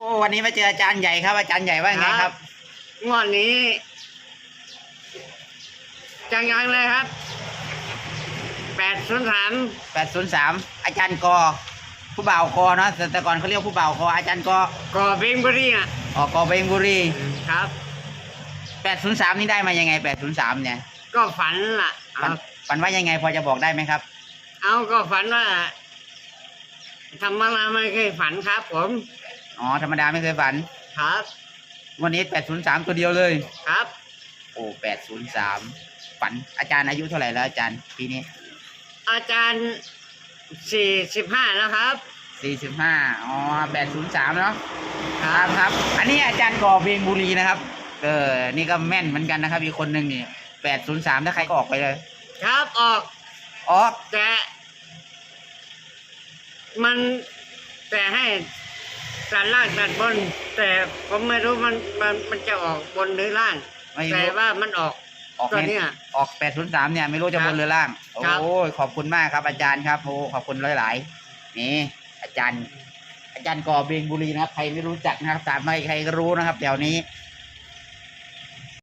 โอ้วันนี้มาเจออาจารย์ใหญ่ครับ อาจารย์ใหญ่ว่าไงครับงวดนี้ จังยังเลยครับแปดศูนย์สาม803อาจารย์กอ ผู้บ่าวกอเนาะแต่แต่ก่อนเขาเรียกผู้บ่าวกออาจารย์กอก่อเบงบุรีอะออกกอเบงบุรีครับ803นี่ได้มายังไง803เนี่ย ก็ฝันล่ะฝันเอาฝันว่ายังไงพอจะบอกได้ไหมครับ เอาก็ฝันว่าธรรมดาไม่เคยฝันครับผม อ๋อธรรมดาไม่เคยฝัน ครับวันนี้803ตัวเดียวเลย ครับ โอ้803ฝันอาจารย์อายุเท่าไหร่แล้วอาจารย์ปีนี้อาจารย์สี่สิบห้าแล้วครับ45อ๋อ803เนาะคครัรับบครับ อันนี้อาจารย์ก่อเบงบุรีนะครับ เออนี่ก็แม่นเหมือนกันนะครับ อีกคนหนึ่งนี่แปดศูนย์สามถ้าใครก็ออกไปเลย ครับออกออกแต่ มันแต่ให้ ตัดล่างตัดบน แต่ผมไม่รู้มันมันมันจะออกบนหรือล่าง ไม่แต่รู้ว่ามันออก ออกตัวเน้นเนี้ยออกแปดศูนย์สามเนี่ยไม่รู้จะครับบนหรือล่างครับโอ้ยขอบคุณมากครับ อาจารย์ครับโอ้ขอบคุณหลายๆนี่อาจารย์ อาจารย์ก่อเบงบุรีนะครับใครไม่รู้จักนะครับตามไม่ใครก็รู้นะครับเดี๋ยวนี้